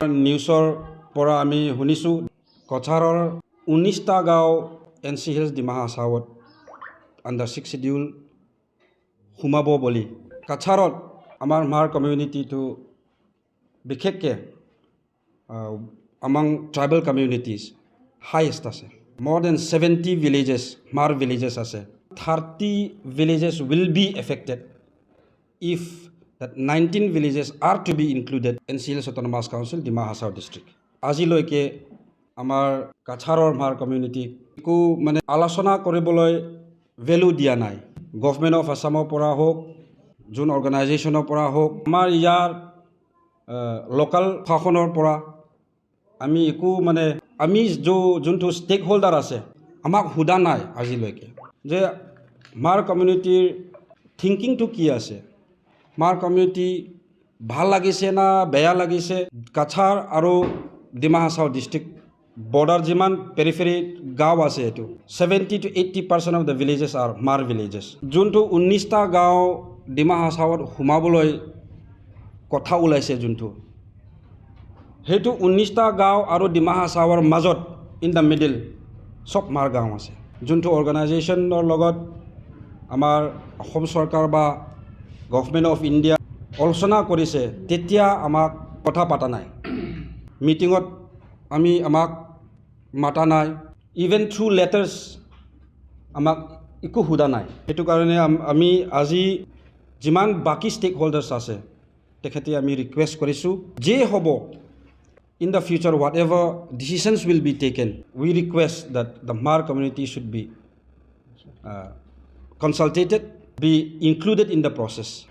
নিউজৰ পৰা আমি শুনিছোঁ কছাৰৰ ঊনৈছটা গাঁও এন চি হিলছ ডিমা হাছাৱত আণ্ডাৰ ছিক্স চিডিউল সোমাব বুলি। কাছাৰত আমাৰ মাৰ কমিউনিটিটো বিশেষকৈ among ট্ৰাইবেল কমিউনিটিজ হাইয়েষ্ট আছে। More than 70 villages মাৰ villages আছে। 30 villages will be affected if that 19 villages are to be included in Seals Autonomous Council, Dima Hasao district. আজিলৈকে আমাৰ কাছাৰৰ মাৰ কমিউনিটি একো মানে আলোচনা কৰিবলৈ ভেলু দিয়া নাই গভমেণ্ট অফ আছামৰ পৰা হওক যোন অৰ্গেনাইজেশ্যনৰ পৰা হওক আমাৰ ইয়াৰ লোকেল শাসনৰ পৰা আমি একো মানে আমি যো- যোনটো ষ্টেক হোল্ডাৰ আছে আমাক সোধা নাই আজিলৈকে যে মাৰ কমিউনিটিৰ থিংকিংটো কি আছে মাৰ কমিউনিটি ভাল লাগিছে না বেয়া লাগিছে কাছাৰ আৰু ডিমা হাছাও ডিষ্ট্ৰিক্ট বৰ্ডাৰ যিমান পেৰিফেৰী গাঁও আছে এইটো seventy two eighty percent of the villages R মাৰ ভিলেজেছ যোনটো ঊনৈছটা গাঁও ডিমা হাছাওত সোমাবলৈ কথা ওলাইছে যোনটো সেইটো ঊনৈছটা গাঁও আৰু ডিমা হাছাৱৰ মাজত ইন দ্য মিডিল চব মাৰ গাঁও আছে। যোনটো অৰ্গেনাইজেশ্যনৰ লগত আমাৰ অসম চৰকাৰ বা গভমেণ্ট অফ ইণ্ডিয়া আলোচনা কৰিছে তেতিয়া আমাক কথা পতা নাই। মিটিঙত আমি আমাক মাতা নাই। ইভেন থ্ৰু লেটাৰ্ছ আমাক একো সোধা নাই। সেইটো কাৰণে আমি আজি যিমান বাকী ষ্টেক হোল্ডাৰ্ছ আছে তেখেতে আমি ৰিকুৱেষ্ট কৰিছোঁ যে হ'ব in the future, whatever decisions will be taken, we request that the Mar community should be uh, consulted, be included in the process.